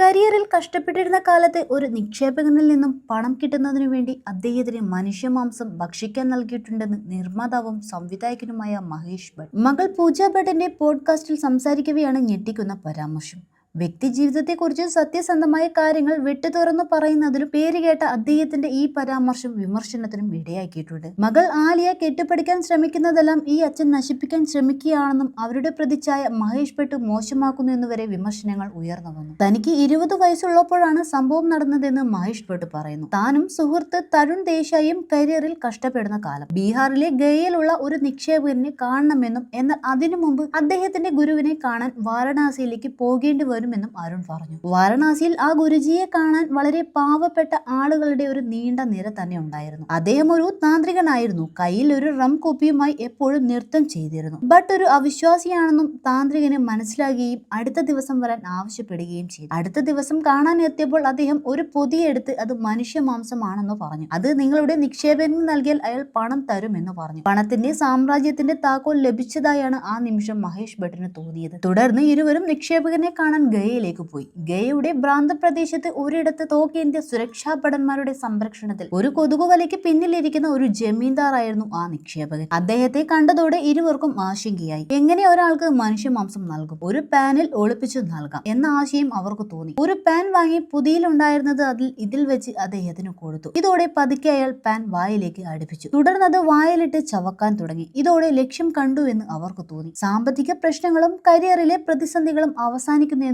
കരിയറിൽ കഷ്ടപ്പെട്ടിരുന്ന കാലത്ത് ഒരു നിക്ഷേപകനിൽ നിന്നും പണം കിട്ടുന്നതിനു വേണ്ടി അദ്ദേഹത്തിന് മനുഷ്യമാംസം ഭക്ഷിക്കാൻ നൽകിയിട്ടുണ്ടെന്ന് നിർമ്മാതാവും സംവിധായകനുമായ മഹേഷ് ഭട്ട്. മകൾ പൂജ ഭട്ടിന്റെ പോഡ്കാസ്റ്റിൽ സംസാരിക്കവെയാണ് ഞെട്ടിക്കുന്ന പരാമർശം. വ്യക്തി ജീവിതത്തെക്കുറിച്ച് സത്യസന്ധമായ കാര്യങ്ങൾ വെട്ടി തുറന്നു പറയുന്നതിലും പേര് കേട്ട അദ്ദേഹത്തിന്റെ ഈ പരാമർശം വിമർശനത്തിനും ഇടയാക്കിയിട്ടുണ്ട്. മകൾ ആലിയ കെട്ടിപ്പടിക്കാൻ ശ്രമിക്കുന്നതെല്ലാം ഈ അച്ഛൻ നശിപ്പിക്കാൻ ശ്രമിക്കുകയാണെന്നും അവരുടെ പ്രതിച്ഛായ മഹേഷ് പെട്ട് മോശമാക്കുന്നു എന്നുവരെ വിമർശനങ്ങൾ ഉയർന്നു വന്നു. തനിക്ക് ഇരുപത് വയസ്സുള്ളപ്പോഴാണ് സംഭവം നടന്നതെന്ന് മഹേഷ് പെട്ട് പറയുന്നു. താനും സുഹൃത്ത് തരുൺ ദേശായിയും കരിയറിൽ കഷ്ടപ്പെടുന്ന കാലം. ബീഹാറിലെ ഗയയിലുള്ള ഒരു നിക്ഷേപകനെ കാണണമെന്നും എന്നാൽ അതിനു മുമ്പ് അദ്ദേഹത്തിന്റെ ഗുരുവിനെ കാണാൻ വാരണാസിയിലേക്ക് പോകേണ്ടി വരുമെന്നും അരുൺ പറഞ്ഞു. വാരണാസിയിൽ ആ ഗുരുജിയെ കാണാൻ വളരെ പാവപ്പെട്ട ആളുകളുടെ ഒരു നീണ്ട നിര തന്നെ ഉണ്ടായിരുന്നു. അദ്ദേഹം ഒരു താന്ത്രികനായിരുന്നു. കയ്യിൽ ഒരു റം കോപ്പിയുമായി എപ്പോഴും നൃത്തം ചെയ്തിരുന്നു. ബട്ട് ഒരു അവിശ്വാസിയാണെന്നും താന്ത്രികനെ മനസ്സിലാകുകയും അടുത്ത ദിവസം വരാൻ ആവശ്യപ്പെടുകയും ചെയ്തു. അടുത്ത ദിവസം കാണാൻ എത്തിയപ്പോൾ അദ്ദേഹം ഒരു പൊതിയെടുത്ത് അത് മനുഷ്യ മാംസമാണെന്ന് പറഞ്ഞു. അത് നിങ്ങളുടെ നിക്ഷേപകന് നൽകിയാൽ അയാൾ പണം തരുമെന്ന് പറഞ്ഞു. പണത്തിന്റെ സാമ്രാജ്യത്തിന്റെ താക്കോൽ ലഭിച്ചതായാണ് ആ നിമിഷം മഹേഷ് ഭട്ടിന് തോന്നിയത്. തുടർന്ന് ഇരുവരും നിക്ഷേപകനെ കാണാൻ ഗയയിലേക്ക് പോയി. ഗയയുടെ ഭ്രാന്ത പ്രദേശത്ത് ഒരിടത്ത് തോക്കേന്ത്യ സുരക്ഷാ ഭടന്മാരുടെ സംരക്ഷണത്തിൽ ഒരു കൊതുകുവലയ്ക്ക് പിന്നിലിരിക്കുന്ന ഒരു ജമീന്ദാറായിരുന്നു ആ നിക്ഷേപകൻ. അദ്ദേഹത്തെ കണ്ടതോടെ ഇരുവർക്കും ആശങ്കയായി. എങ്ങനെ ഒരാൾക്ക് മനുഷ്യമാംസം നൽകും? ഒരു പാനിൽ ഒളിപ്പിച്ചു നൽകാം എന്ന ആശയം അവർക്ക് തോന്നി. ഒരു പാൻ വാങ്ങി പുതിയിലുണ്ടായിരുന്നത് അതിൽ ഇതിൽ വെച്ച് അദ്ദേഹത്തിന് കൊടുത്തു. ഇതോടെ പതുക്കെ അയാൾ പാൻ വായിലേക്ക് അടുപ്പിച്ചു. തുടർന്നത് വായിലിട്ട് ചവക്കാൻ തുടങ്ങി. ഇതോടെ ലക്ഷ്യം കണ്ടു എന്ന് അവർക്ക് തോന്നി. സാമ്പത്തിക പ്രശ്നങ്ങളും കരിയറിലെ പ്രതിസന്ധികളും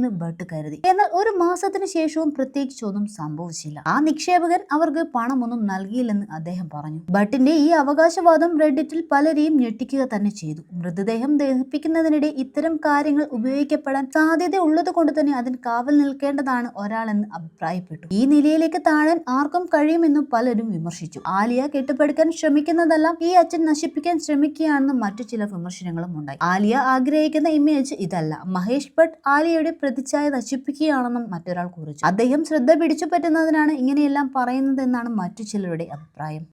അവസാനിക്കുന്നുവെന്ന് ബട്ട് കരുതി. എന്നാൽ ഒരു മാസത്തിന് ശേഷവും പ്രത്യേകിച്ചൊന്നും സംഭവിച്ചില്ല. ആ നിക്ഷേപകൻ അവർക്ക് പണമൊന്നും നൽകിയില്ലെന്ന് അദ്ദേഹം പറഞ്ഞു. ബട്ടിന്റെ ഈ അവകാശവാദം റെഡിറ്റിൽ പലരെയും ഞെട്ടിക്കുക തന്നെ ചെയ്തു. മൃതദേഹം ദഹിപ്പിക്കുന്നതിനിടെ ഇത്തരം കാര്യങ്ങൾ ഉപയോഗിക്കപ്പെടാൻ സാധ്യത ഉള്ളത് കൊണ്ട് തന്നെ അതിന് കാവൽ നിൽക്കേണ്ടതാണ് ഒരാളെന്ന് അഭിപ്രായപ്പെട്ടു. ഈ നിലയിലേക്ക് താഴാൻ ആർക്കും കഴിയുമെന്നും പലരും വിമർശിച്ചു. ആലിയ കെട്ടിപ്പടുക്കാൻ ശ്രമിക്കുന്നതെല്ലാം ഈ അച്ഛൻ നശിപ്പിക്കാൻ ശ്രമിക്കുകയാണെന്ന് മറ്റു ചില വിമർശനങ്ങളും ഉണ്ടായി. ആലിയ ആഗ്രഹിക്കുന്ന ഇമേജ് ഇതല്ല. മഹേഷ് ഭട്ട് ആലിയയുടെ പ്രതിച്ഛായ നശിപ്പിക്കുകയാണെന്നും മറ്റൊരാൾ കുറിച്ചു. അദ്ദേഹം ശ്രദ്ധ പിടിച്ചു പറ്റുന്നതിനാണ് ഇങ്ങനെയെല്ലാം പറയുന്നതെന്നാണ് മറ്റു ചിലരുടെ അഭിപ്രായം.